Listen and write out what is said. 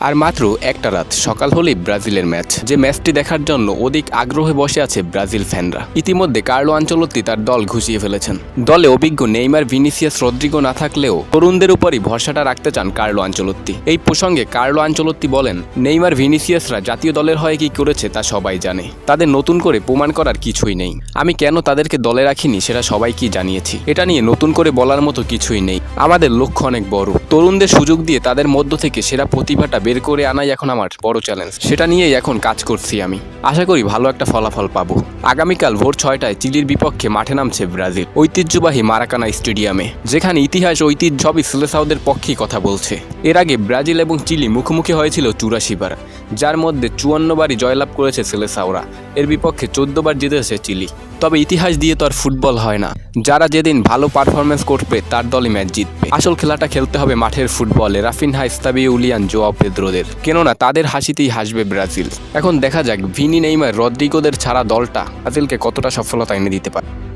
আর মাত্র একটা রাত সকাল হলেই ব্রাজিলের ম্যাচ। যে ম্যাচটি দেখার জন্য অধিক আগ্রহে বসে আছে ব্রাজিল ফ্যানরা। ইতিমধ্যে কার্লো আঞ্চলত্তি তার দল ঘুষিয়ে ফেলেছেন। দলে অভিজ্ঞ নেইমার, ভিনিসিয়াস, রদ্রিগো না থাকলেও তরুণদের উপরই ভরসাটা রাখতে চান কার্লো আঞ্চলত্তি এই প্রসঙ্গে কার্লো আঞ্চলত্তি বলেন, নেইমার, ভিনিসিয়াসরা জাতীয় দলের হয়ে কি করেছে তা সবাই জানে। তাদের নতুন করে প্রমাণ করার কিছুই নেই। আমি কেন তাদেরকে দলে রাখিনি সেটা সবাইকে জানিয়েছি। এটা নিয়ে নতুন করে বলার মতো কিছুই নেই। আমাদের লক্ষ্য অনেক বড়। তরুণদের সুযোগ দিয়ে তাদের মধ্য থেকে সেরা প্রতিভাটা বের করে আনাই এখন আমার বড় চ্যালেঞ্জ সেটা নিয়েই এখন কাজ করছি আমি। আশা করি ভালো একটা ফলাফল পাবো। আগামীকাল ভোর ছয়টায় চিলির বিপক্ষে মাঠে নামছে ব্রাজিল। ঐতিহ্যবাহী মারাকানা স্টেডিয়ামে, যেখানে ইতিহাস, ঐতিহ্য সবই সিলেসাউদের পক্ষেই কথা বলছে। এর আগে ব্রাজিল এবং চিলি মুখোমুখি হয়েছিল চুরাশি বার, যার মধ্যে চুয়ান্ন বারই জয়লাভ করেছে সিলেসাওরা এর বিপক্ষে চোদ্দ বার জিতেছে চিলি। তবে ইতিহাস দিয়ে তো আর ফুটবল হয় না। যারা যেদিন ভালো পারফরমেন্স করবে, তার দলই ম্যাচ জিতবে। আসল খেলাটা খেলতে হবে মাঠের ফুটবলে রাফিনহা ইস্তাবি উলিয়ান জোয়া পেদ্রোদের। কেননা, তাদের হাসিতেই হাসবে ব্রাজিল। এখন দেখা যাক, ভিনি, নেইমার, রদ্রিগোদের ছাড়া দলটা ব্রাজিলকে কতটা সফলতা এনে দিতে পারে।